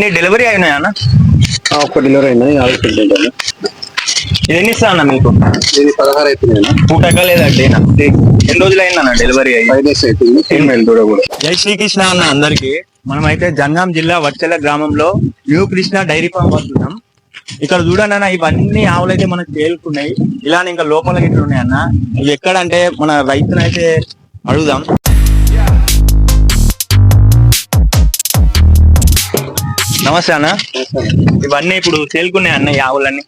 నీ డెలివరీ అయినాయి అన్న? ఒక్క డెలివరీ పెట్టాను ఇది ఎన్ని ఇస్తా అన్న మీకు? ఇది పదహారు అవుతుంది పూటక లేదండి ఎన్ని రోజులు అయిందన్న డెలివరీ అయ్యి? ఫైవ్ డేస్ అవుతుంది ఫీమేల్ దూడ కూడా జై శ్రీకృష్ణ అన్న అందరికి. మనం అయితే జంగాం జిల్లా వచ్చెల గ్రామంలో న్యూ కృష్ణ డైరీ ఫామ్ వస్తున్నాం ఇక్కడ చూడండి అన్న ఇవన్నీ ఆవులు అయితే మనకు తేలుకున్నాయి. ఇలానే ఇంకా లోపల గిట్ల ఉన్నాయి అన్న. ఇవి ఎక్కడంటే మన రైతును అయితే అడుగుదాం. నమస్తే అన్న. ఇవన్నీ ఇప్పుడు తేలుకున్నాయి అన్న ఈ ఆవులన్నీ?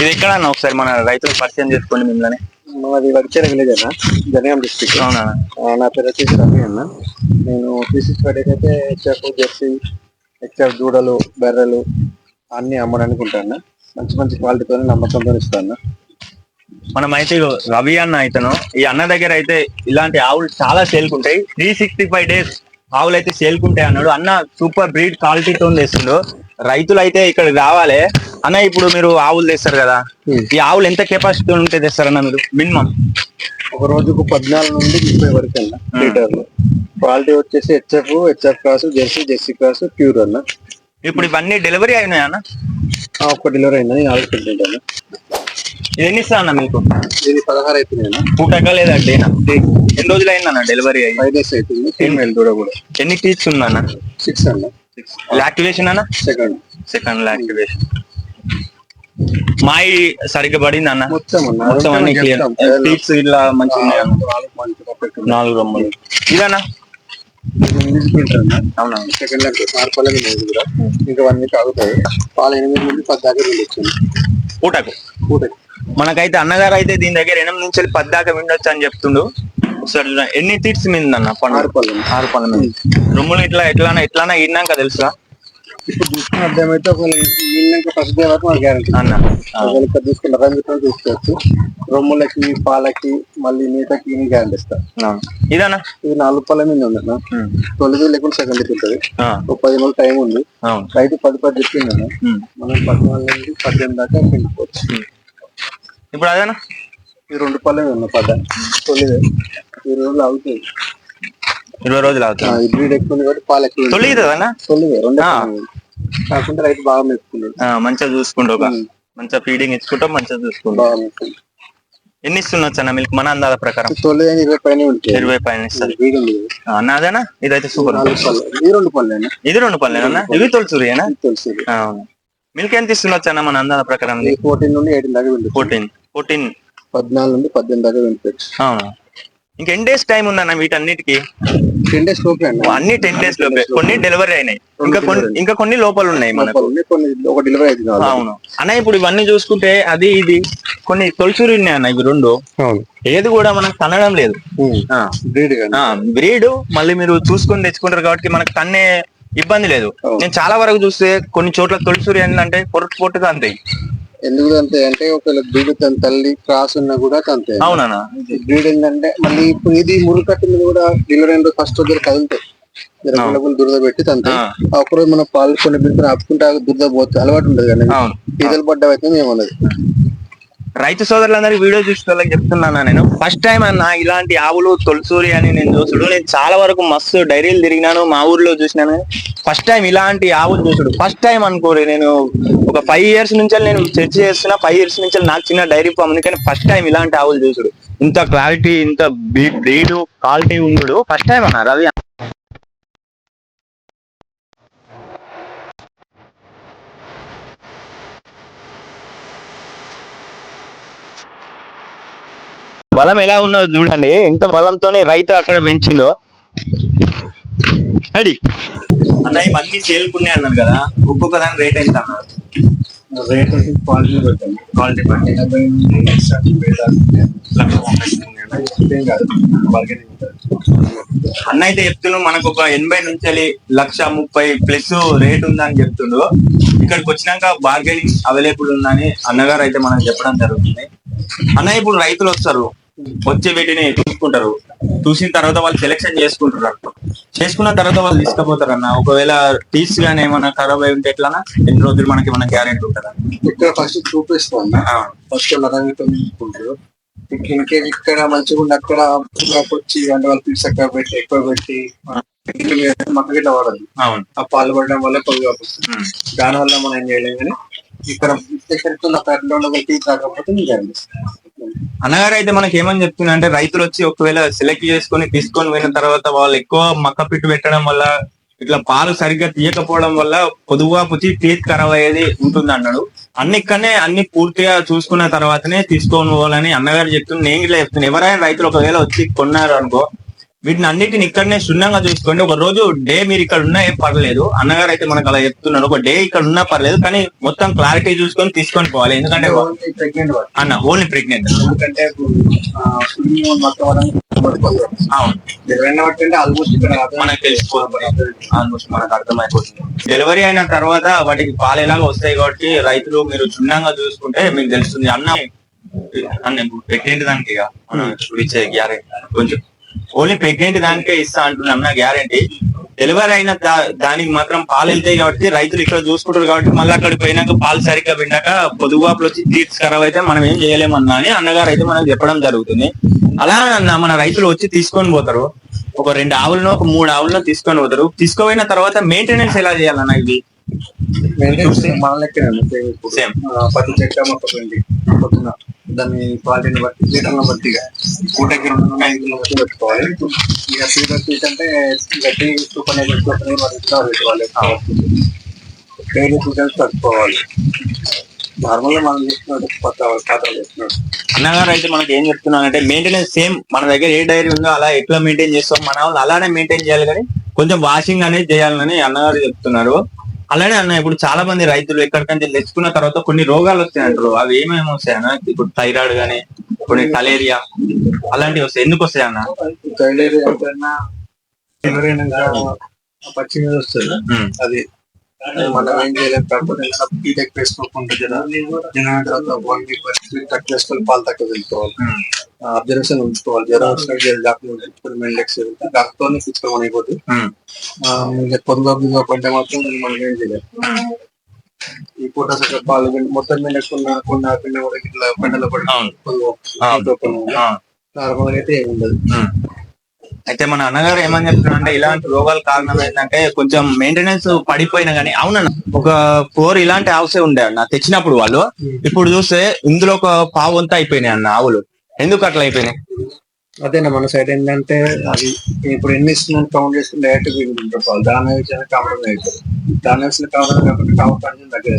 ఇది ఎక్కడ అన్న ఒకసారి మన రైతులకు పరిచయం చేసుకోండి మిమ్మల్ని. మాది వచ్చే విలేజ్ అన్న జనగాం డిస్ట్రిక్ట్ అవునా? నా పేరు వచ్చేసి రవి అన్న. నేను పీసీస్ అయితే హెచ్ఎఫ్ జెర్సీ హెచ్ఎఫ్ దూడలు బెర్రెలు అన్ని అమ్మడానికి ఉంటాను మంచి మంచి క్వాలిటీతో నమ్మకంతో ఇస్తాను మనం అయితే రవి అన్న ఇతను. ఈ అన్న దగ్గర అయితే ఇలాంటి ఆవులు చాలా సేల్కుంటాయి త్రీ సిక్స్టీ ఫైవ్ డేస్ ఆవులు అయితే సేల్కుంటాయి అన్నాడు. అన్న సూపర్ బ్రీడ్ క్వాలిటీతో తెస్తుండు. రైతులు అయితే ఇక్కడ రావాలి. అన్న ఇప్పుడు మీరు ఆవులు తెస్తారు కదా. ఈ ఆవులు ఎంత కెపాసిటీ ఉంటే తెస్తారన్న మీరు? మినిమం. ఒక రోజుకు పద్నాలుగు నుండి ముప్పై వరకు అన్న లీటర్లు. క్వాలిటీ వచ్చేసి HF HF cross jersey jersey cross pure అన్న. ఇప్పుడు ఇవన్నీ డెలివరీ అయినాయి అన్న? ఆ, ఒక్క డెలివరీ అయిందని ఆవిడ పెట్టాను ఎన్ని ఇస్తా అన్న మీకు? ఇది పదహారు అన్న. పూటక లేదండి ఎన్ని రోజులు అయిందన్న డెలివరీ అయ్యి? ఫైవ్ డేస్ అవుతుంది ఫీమేల్ దూడ కూడా ఎన్ని టీచ్ ఉందన్న సిక్స్ అన్న. యాక్టివేషన్ అన్న? సెకండ్ సెకండ్ యాక్టివేషన్ మాయి సరిగ్గా పడింది అన్న? మొత్తం అన్న. మొత్తం అన్ని క్లియర్ టీచ్ ఇట్లా అన్న. నాలుగు రొమ్మలు ఇదన్నా అవునా? సెకండ్ లెక్క లేదు కూడా. ఇంకా వన్ వీక్ ఆగుతాయి పాలు ఎనిమిది నుండి పది దాకా వెళ్ళొచ్చింది పూటకు పూట మనకైతే అన్నగారు అయితే దీని దగ్గర ఎనిమిది నుంచి వెళ్ళి పది దాకా విండొచ్చు అని చెప్తుండు. సరే. ఎన్ని టీట్స్ మీద అన్న పండు? ఆరు పళ్ళు. ఆరు పళ్ళ మీద. రొమ్ములు ఇట్లా ఎట్లానా ఎట్లానా ఇన్నాక తెలుసా ఇప్పుడు చూసుకున్న వీళ్ళకి ఫస్ట్ డే వరకు మాకు గ్యారంటీ అన్న చూసుకున్న రంగుతో చూసుకోవచ్చు. రొమ్ములకి పాలకి మళ్ళీ నీతకి గ్యారంటీ ఇస్తా. ఇదన్నా? ఇది నాలుగు పళ్ళ మీద ఉంది అన్న. ఉమ్. తొమ్మిది లేకుండా సెకండ్ ఉంటుంది. ఒక పది రోజులు టైం ఉంది. రైతు పది పది చెప్పింది అన్న. ఉమ్. మనం పద్నాలుగు నుండి పద్దెనిమిది దాకా పెంచుకోవచ్చు ఇప్పుడు అదేనా ఈ రెండు పళ్ళే ఉన్న పద తొమ్మిది ఈ రోజులు అవుతాయి ఇరవై రోజులు అవుతుంది ఈ బ్రీడ్ ఎక్కువ ఉంది కాబట్టి పాలు ఎక్కువ రెండు. కాకుండా రైతు బాగా మెచ్చుకున్నాడు మంచిగా చూసుకుంటూ ఒక మంచిగా ఫీడింగ్ ఇచ్చుకుంటాం మంచిగా చూసుకుంటాం ఎన్ని ఇస్తుండొచ్చు అన్న మిల్క్? మన అందాల ప్రకారం. ఇరవై పైన ఇరవై పైన అన్న అదేనా ఇదైతే సూపర్. ఈ రెండు పళ్ళేనా? ఇది రెండు పల్లెనా ఇవి తొలసూరియేనా తెలుసు అవును. మిల్క్ ఎంత ఇస్తుండొచ్చు అన్న మన అందాల ప్రకారం? ఫోర్టీన్ నుండి ఎయిటీన్ దాకా ఫోర్టీన్ ఫోర్టీన్ పద్నాలుగు నుండి పద్దెనిమిది దాకా అవును. ఇంక ఎన్ని డేస్ టైం ఉందన్న వీటన్నిటికి? టెన్ డేస్ లోపే అన్ని. టెన్ డేస్ లోపే. కొన్ని డెలివరీ అయినాయి. ఇంకా కొన్ని ఇంకా కొన్ని లోపల ఉన్నాయి మనకు. కొన్ని ఒక డెలివరీ already. అవును. అన్న ఇప్పుడు ఇవన్నీ చూసుకుంటే అది ఇది కొన్ని తొలసూరి ఉన్నాయి అన్న ఇవి రెండు. ఏది కూడా మనకు తనడం లేదు. బ్రీడ్ మళ్ళీ మీరు చూసుకొని తెచ్చుకుంటారు కాబట్టి మనకు తన్నే ఇబ్బంది లేదు. నేను చాలా వరకు చూస్తే కొన్ని చోట్ల తొలసూరి ఏంటంటే పొట్టు పొట్టుగా అంతాయి ఎందుకు అంతే అంటే ఒకవేళ బ్రీడ్ తన తల్లి క్రాస్ ఉన్నా కూడా అంతే. అవునన్నా. బ్రీడ్ ఏంటంటే మళ్ళీ ఇప్పుడు ఇది మురుకట్టు మీద కూడా డెలివరీ అయిన ఫస్ట్ రోజు కదులుతాయి దురద పెట్టి తంతే. ఒకరోజు మనం పాలు కొన్ని బిడ్డలు ఆపుకుంటే దురద పోతే అలవాటు ఉండదు కానీ అవును. ఈదలు పడ్డవైతే మేమన్నది రైతు సోదరులందరికీ వీడియో చూసిన వాళ్ళకి చెప్తున్నాను నేను? ఫస్ట్ టైం అన్న ఇలాంటి ఆవులు తొలసూరి అని నేను చూసుడు. నేను చాలా వరకు మస్తు డైరీలు తిరిగినాను మా ఊర్లో చూసినాను. ఫస్ట్ టైం ఇలాంటి ఆవులు చూసుడు. ఫస్ట్ టైం అనుకోరు నేను ఒక ఫైవ్ ఇయర్స్ నుంచి నేను సెర్చ్ చేస్తున్నా ఫైవ్ ఇయర్స్ నుంచి నాకు చిన్న డైరీ ఫామ్ ఉంది. కానీ ఫస్ట్ టైం ఇలాంటి ఆవులు చూసుడు. ఇంత క్లారిటీ ఇంత బ్రీడ్ క్వాలిటీ ఉండు ఫస్ట్ టైం అన్నారు అవి బలం ఎలా ఉన్నదో చూడండి. ఎంత బలంతోనే రైతు అక్కడ పెంచిందో అడి అన్న ఇవన్నీ చేరుకునే అన్నారు కదా. ఒక్కొక్క దాని రేట్ ఎంత అన్నారు రేట్ వచ్చి క్వాలిటీ పెట్టండి. క్వాలిటీ బట్టి కాదు బార్గెనింగ్ అన్న అయితే చెప్తున్నాడు మనకు ఒక ఎనభై నుంచి లక్ష ముప్పై ప్లస్ రేట్ ఉందని చెప్తుండ్రు ఇక్కడికి వచ్చినాక బార్గెనింగ్ అవైలబుల్ ఉందని అన్నగారు అయితే మనకు చెప్పడం జరుగుతుంది. అన్న ఇప్పుడు రైతులు వస్తారు. వచ్చి వీటిని చూసుకుంటారు. చూసిన తర్వాత వాళ్ళు సెలెక్షన్ చేసుకుంటారు చేసుకున్న తర్వాత వాళ్ళు తీసుకుపోతారు అన్న. ఒకవేళ టీస్ గానీ ఏమైనా ఖరాబ్ అయి ఉంటే ఎట్లా ఎన్ని రోజులు మనకి ఏమైనా గ్యారెంటీ ఉంటుందా? ఇక్కడ ఫస్ట్ చూపిస్తాం ఫస్ట్ ఇన్ కేసు ఇక్కడ మంచిగా ఉండి అక్కడ వచ్చి అంటే వాళ్ళు పిక్స్ అక్కడ పెట్టి ఎక్కువ పెట్టి మొక్క గిట్ల వాడదు ఆ పాలు పడడం వల్ల ఉమ్. దాని వల్ల మనం ఏం చేయలేం కానీ ఇక్కడ ఇక్కడికి ఉన్న పెద్ద ఉండబట్టి కాకపోతే మీకు అన్నగారు అయితే మనకి ఏమని చెప్తున్నా అంటే రైతులు వచ్చి ఒకవేళ సెలెక్ట్ చేసుకొని తీసుకొని పోయిన తర్వాత వాళ్ళు ఎక్కువ మక్క పిట్టు పెట్టడం వల్ల ఇట్లా పాలు సరిగ్గా తీయకపోవడం వల్ల పొదువుగా పుచ్చి టీత్ ఖరాబ్ అయ్యేది ఉంటుంది అన్నాడు అన్నిక్కనే అన్ని పూర్తిగా చూసుకున్న తర్వాతనే తీసుకొని పోవాలని అన్నగారు చెప్తున్నా. నేను ఇట్లా చెప్తున్నా. ఎవరైనా రైతులు ఒకవేళ వచ్చి కొన్నారు అనుకో వీటిని అన్నిటిని ఇక్కడనే శూన్యంగా చూసుకోండి. ఒక రోజు డే మీరు ఇక్కడ ఉన్నా ఏం పర్లేదు. అన్నగారు అయితే మనకు అలా చెప్తున్నారు ఒక డే ఇక్కడ ఉన్నా పర్లేదు కానీ మొత్తం క్లారిటీ చూసుకొని తీసుకొని పోవాలి. ఎందుకంటే అన్న ఓన్లీ ప్రెగ్నెంట్ ఎందుకంటే పట్టింటే మనకు తెలిసిపోతుంది. ఆల్మోస్ట్ మనకు అర్థమైపోతుంది. డెలివరీ అయిన తర్వాత వాటికి పాలు ఎలాగ వస్తాయి కాబట్టి రైతులు మీరు క్షుణ్ణంగా చూసుకుంటే మీకు తెలుస్తుంది. అన్న అన్న ప్రెగ్నెంట్ దానికి ఇక. మనం ఇచ్చే గ్యారెంటీ. కొంచెం ఓన్లీ ప్రెగ్నెంట్ దానికే ఇస్తా అంటున్నాం నా గ్యారెంటీ డెలివరీ అయిన దా- దానికి మాత్రం పాలు వెళ్తాయి కాబట్టి రైతులు ఇక్కడ చూసుకుంటారు కాబట్టి మళ్ళీ అక్కడికి పోయినాక పాలు సరిగ్గా పిండాక పొదుగువాపులు వచ్చి తీర్చి ఖరాబ్ అయితే మనం ఏం చేయలేమన్నా అని అన్నగారు అయితే మనకు చెప్పడం జరుగుతుంది. అలా అన్న మన రైతులు వచ్చి తీసుకొని పోతారు. ఒక రెండు ఆవులను ఒక మూడు ఆవులను తీసుకొని పోతారు. తీసుకుపోయిన తర్వాత మెయింటెనెన్స్ ఎలా చేయాలన్నా ఇది? మన లెక్కనే సేమ్ పది చెట్ల మొక్క పిండి పొద్దున దాన్ని క్వాలిటీని బట్టి లీటర్ల బట్టిగా పూటకి రెండు నుండి ఐదు కిలోల వరకు పెట్టుకోవాలి. ఇక ఫీట్ అంటే గట్టి సూపర్ నెట్ పెట్టుకోవాలి మరి పెట్టుకోవాలి. డైలీ సీజన్స్ పెట్టుకోవాలి నార్మల్గా మనం చేస్తున్నట్టు కొత్త పాత్రలు చేస్తున్నట్టు. అన్నగారు అయితే మనకి ఏం చెప్తున్నానంటే మెయింటెనెన్స్ సేమ్ మన దగ్గర ఏ డైరీ ఉందో అలా ఎట్లా మెయింటైన్ చేస్తాం మన వాళ్ళు అలానే మెయింటైన్ చేయాలి కానీ కొంచెం వాషింగ్ అనేది చేయాలని అన్నగారు చెప్తున్నారు. అలానే అన్న ఇప్పుడు చాలా మంది రైతులు ఎక్కడికంటే తెచ్చుకున్న తర్వాత కొన్ని రోగాలు వస్తాయి అంటారు. అవి ఏమేమి వస్తాయి అన్న? ఇప్పుడు థైరాయిడ్ గానీ కొన్ని కలేరియా అలాంటివి వస్తాయి. ఎందుకు వస్తాయి అన్న? పచ్చి మీద వస్తుంది అది మనం ఏం చేయలేం. కాకపోతే వేసుకోకుండా జర జన తర్వాత వన్ వీక్ వరకు కట్ చేసుకొని పాలు తక్కువ తీసుకోవాలి ఉమ్, అబ్జర్వేషన్ ఉంచుకోవాలి. జ్వరం వచ్చినట్టు జర డాక్టర్ తీసుకోమని అయిపోతుంది బిగా పడ్డ మాత్రం మనం ఏం చేయలేం. ఈ అసలు పాలు మొత్తం పిండకున్న కొన్ని పిండి కూడా ఇట్లా పెండలో పడి అవును. పొద్దుగా ఆ, నార్మల్ అయితే ఏమి ఉండదు. అయితే మన అన్నగారు ఏమని చెప్తున్నారు అంటే ఇలాంటి రోగాల కారణం ఏంటంటే కొంచెం మెయింటెనెన్స్ పడిపోయినా గానీ అవునన్న ఒక ఫోర్ ఇలాంటి ఆవుసే ఉండే అన్న తెచ్చినప్పుడు వాళ్ళు. ఇప్పుడు చూస్తే ఇందులో ఒక పావు అంతా అయిపోయినాయి అన్న ఆవులు. ఎందుకు అట్లా అయిపోయినాయి? అదేనా మన సైడ్ ఏంటంటే అది ఇప్పుడు ఎన్ని ఇస్తున్నాను కౌంట్ చేసుకుని డైరెక్ట్ వీళ్ళు. పాలు దాని విషయాన్ని కాంప్రమైజ్ అవుతారు దాని విషయంలో కావాలి కాబట్టి కావాలి కానీ దగ్గర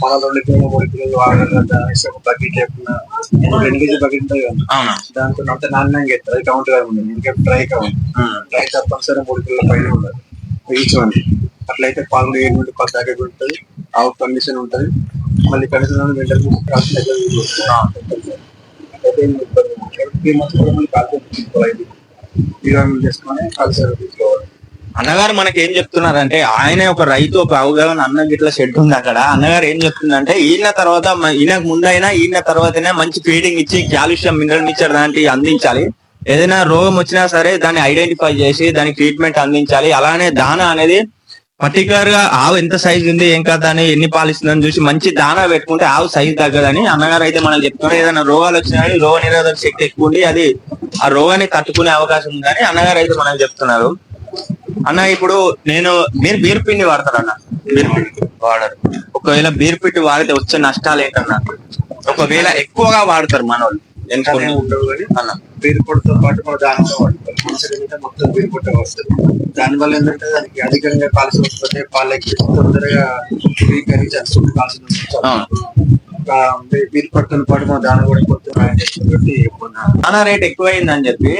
మన రెండు కిలో మూడు కిలోలు ఆరు దాని విషయం బకెట్ లేకుండా రెండు కేజీ బకెట్ ఉంటుంది కదా. దాంతో అంత నాణ్యంగా ఎత్తారు అది కౌంట్గా ఉండదు ఇంకా డ్రై కౌంట్ డ్రై తప్పనిసరి మూడు కిలోల పైన ఉండాలి. ఈచ్ వన్ అట్లయితే పాలు ఏడు నుండి పది దాకా ఉంటుంది. ఆవు కండిషన్ ఉంటుంది. మళ్ళీ కండిషన్ వెంటనే కూడా తీసుకోవాలి చేసుకొని తీసుకోవాలి అన్నగారు మనకి ఏం చెప్తున్నారంటే ఆయన ఒక రైతు ఒక అవగాహన అన్న గిట్ల షెడ్ ఉంది అక్కడ. అన్నగారు ఏం చెప్తుందంటే ఈయన తర్వాత ఈయనకు ముందైనా ఈయన తర్వాతనే మంచి ఫీడింగ్ ఇచ్చి కాల్షియం మినరల్ మిక్చర్ లాంటివి అందించాలి. ఏదైనా రోగం వచ్చినా సరే దాన్ని ఐడెంటిఫై చేసి దానికి ట్రీట్మెంట్ అందించాలి. అలానే దాన అనేది పర్టికులర్గా ఆవు ఎంత సైజ్ ఉంది ఏం కదా అని ఎన్ని పాలిస్తుందని చూసి మంచి దానా పెట్టుకుంటే ఆవు సైజ్ తగ్గదని అన్నగారు అయితే మనం చెప్తున్నారు. ఏదైనా రోగాలు వచ్చినా రోగ నిరోధక శక్తి ఎక్కువ ఉండి అది ఆ రోగాన్ని తట్టుకునే అవకాశం ఉందని అన్నగారు అయితే మనం చెప్తున్నారు. అన్న ఇప్పుడు నేను మీరు బీర్ పిండి వాడతారు అన్న బీర్ పిండి వాడరు. ఒకవేళ బీర్ పిండి వాడితే వచ్చే నష్టాలు ఏంటన్నా? ఒకవేళ ఎక్కువగా వాడతారు మనోళ్ళు. అదే ఎంచుకుని ఉండవు కానీ అన్న. బీరు పొడితో పాటు మన దానిలో ఏంటంటే మొత్తం బీరు పొట్ట వస్తుంది. దానివల్ల ఏంటంటే దానికి అధికంగా కాల్సి వస్తుంది పాలు ఎక్కి తొందరగా వీక్ అని చేస్తుంది కాల్సి బీరు పొట్టతో పాటు మన దాని కూడా కొంచెం రేట్ ఎక్కువైందని చెప్పి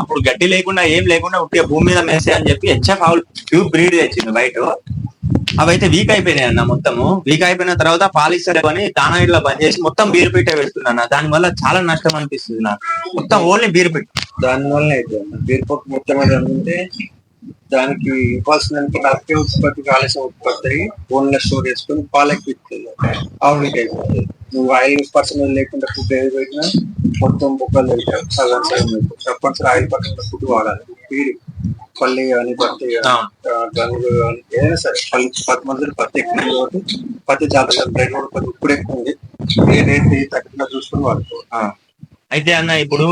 అప్పుడు గడ్డి లేకుండా ఏం లేకుండా ఉట్టిగా భూమి మీద మేసే అని చెప్పి హెచ్ఎఫ్ ఆవులు ట్యూబ్ బ్రీడ్ తెచ్చింది బయట. అవైతే వీక్ అయిపోయినాయి అన్న మొత్తము. వీక్ అయిపోయిన తర్వాత పాలిస్తారు అని దానాయిడ్లో ఇట్లా బంద్ చేసి మొత్తం బీర్ పిట్టే పెడుతున్నా దాని వల్ల చాలా నష్టం అనిపిస్తుంది నాకు. మొత్తం ఓన్లీ బీర్ పెట్టి దాని వల్ల అయితే బీరు మొత్తం అది అనుకుంటే దానికి ఇవ్వాల్సిన నరకే ఉత్పత్తి కాలుష్య ఉత్పత్తి ఓన్లో స్టోర్ చేసుకొని పాలు ఎక్కువ అయిపోతుంది నువ్వు ఆయిల్ పర్సన్ లేకుండా ఫుడ్ ఏది పెట్టినా మొత్తం బుక్కలు సగం సగం తప్పనిసరి ఆయిల్ పర్సనల్ ఫుడ్ వాడాలి. పీడి పల్లి కానీ పత్తి ఆ. గంగులు కానీ ఏదైనా సరే పల్లి పత్తి మందులు పత్తి ఎక్కువ కాబట్టి పత్తి చాలా రేట్ కూడా పత్తి ఇప్పుడు ఎక్కువ ఉంది. ఏ రేట్ తగ్గకుండా చూసుకొని వాడుకోవాలి అయితే అన్న ఇప్పుడు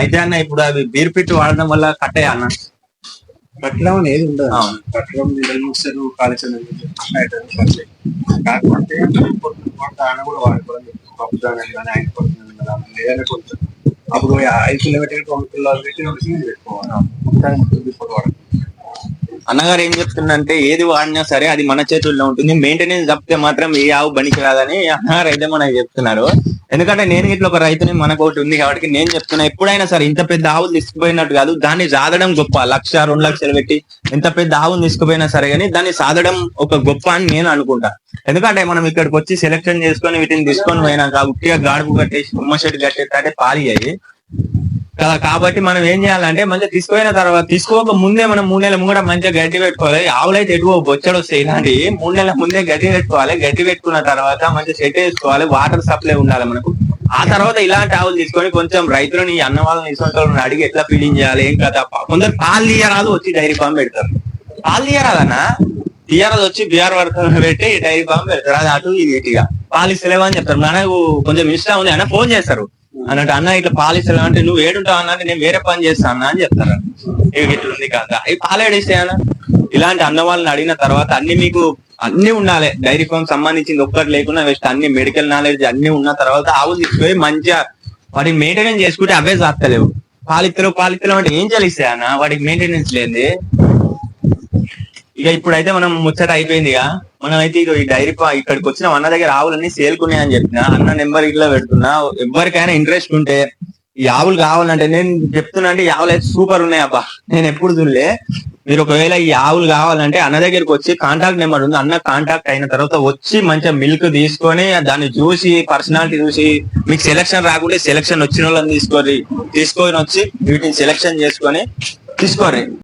అయితే అన్న ఇప్పుడు అవి బీర్ పిట్ వాడడం వల్ల కట్టాయి అన్న? కట్టడం అనేది ఉండదు. కట్టడం చూస్తారు కాలేజీ కాకపోతే ఆయన కూడా వాడుకోవాలి. పప్పు దాని కానీ ఆయన పడుతుంది కదా ఏదైనా కొంచెం అప్పుడు ఐదు కిలోమీటర్ రెండు కిలోలు పెట్టి రెండు కిలోలు పెట్టుకోవాలి దాని ముందు ఇప్పుడు వాడాలి. అన్నగారు ఏం చెప్తుందంటే ఏది వాడినా సరే అది మన చేతుల్లో ఉంటుంది. మెయింటెనెన్స్ తప్పితే మాత్రం ఏ ఆవు బనికి రాదని అన్నగారు అయితే మనకి చెప్తున్నారు. ఎందుకంటే నేను ఇట్లా ఒక రైతుని మనకు ఒకటి ఉంది కాబట్టి నేను చెప్తున్నా ఎప్పుడైనా సరే ఇంత పెద్ద ఆవులు తీసుకుపోయినట్టు కాదు దాన్ని సాధడం గొప్ప. లక్ష రెండు లక్షలు పెట్టి ఎంత పెద్ద ఆవును తీసుకుపోయినా సరే కానీ దాన్ని సాధడం ఒక గొప్ప అని నేను అనుకుంటా. ఎందుకంటే మనం ఇక్కడికి వచ్చి సెలెక్షన్ చేసుకొని వీటిని తీసుకొని పోయినాక ఉట్టిగా గాడుపు కట్టేసి ఉమ్మ షెడ్ కట్టేస్తే పాలి అయ్యి కాబట్టి మనం ఏం చేయాలంటే మంచిగా తీసుకుపోయిన తర్వాత తీసుకోక ముందే మనం మూడు నెలల ముంగడ మంచిగా గడ్డి పెట్టుకోవాలి. ఆవులైతే ఎటువ బొచ్చడు వస్తాయి. ఇలాంటి మూడు నెలల ముందే గడ్డి పెట్టుకోవాలి. గడ్డి పెట్టుకున్న తర్వాత మంచిగా సెట్ వేసుకోవాలి. వాటర్ సప్లై ఉండాలి మనకు. ఆ తర్వాత ఇలాంటి ఆవులు తీసుకొని కొంచెం రైతులని ఈ అన్న వాళ్ళని తీసుకొని వాళ్ళని అడిగి ఎట్లా ఫీలింగ్ చేయాలి ఏం కదా కొందరు పాలు తీయరాదు వచ్చి డైరీ ఫామ్ పెడతారు. పాలు తీయరాదన్నా? తీయరాదు వచ్చి బీఆర్ వర్క్ పెట్టి డైరీ ఫామ్ పెడతారు. అది అటు ఇది ఇటుగా పాలు ఇస్తలేవా అని చెప్తారు. మనకు కొంచెం ఇష్టం ఉంది. అన్న ఫోన్ చేస్తారు. అన్నట్టు అన్న ఇట్లా పాలిస్తా అంటే నువ్వు ఏడుంటావు అన్న నేను వేరే పని చేస్తా అన్న అని చెప్తారు. ఇవి ఇట్లా ఉంది కదా పాలేడిస్తే అన్న? ఇలాంటి అన్న వాళ్ళని అడిగిన తర్వాత అన్ని మీకు అన్ని ఉండాలి. డైరీ ఫామ్ సంబంధించింది ఒక్కటి లేకుండా వేస్ట్. అన్ని మెడికల్ నాలెడ్జ్ అన్ని ఉన్న తర్వాత ఆవులు తీసుకుపోయి మంచిగా వాటికి మెయింటెనెన్స్ చేసుకుంటే అవే సాత్తలేవు పాలిత్తలు పాలిత్తలు అంటే ఏం చలిస్తాయి అన్న? వాటికి మెయింటెనెన్స్ లేని ఇక ఇప్పుడైతే మనం ముచ్చట అయిపోయింది ఇక మనం అయితే ఇక ఈ డైరీ ఇక్కడికి వచ్చిన అన్న దగ్గర ఆవులన్నీ సేల్కున్నాయని చెప్పిన అన్న నెంబర్ ఇట్లా పెడుతున్నా ఎవరికైనా ఇంట్రెస్ట్ ఉంటే ఈ ఆవులు కావాలంటే నేను చెప్తున్నా అంటే ఈ ఆవులు అయితే సూపర్ ఉన్నాయి అబ్బా. నేను ఎప్పుడు చూడలే. మీరు ఒకవేళ ఈ ఆవులు కావాలంటే అన్న దగ్గరికి వచ్చి కాంటాక్ట్ నెంబర్ ఉంది. అన్న కాంటాక్ట్ అయిన తర్వాత వచ్చి మంచిగా మిల్క్ తీసుకొని దాన్ని చూసి పర్సనాలిటీ చూసి మీకు సెలక్షన్ రాకుంటే సెలక్షన్ వచ్చిన వాళ్ళని తీసుకోరి తీసుకొని వచ్చి వీటిని సెలక్షన్ చేసుకొని తీసుకోరి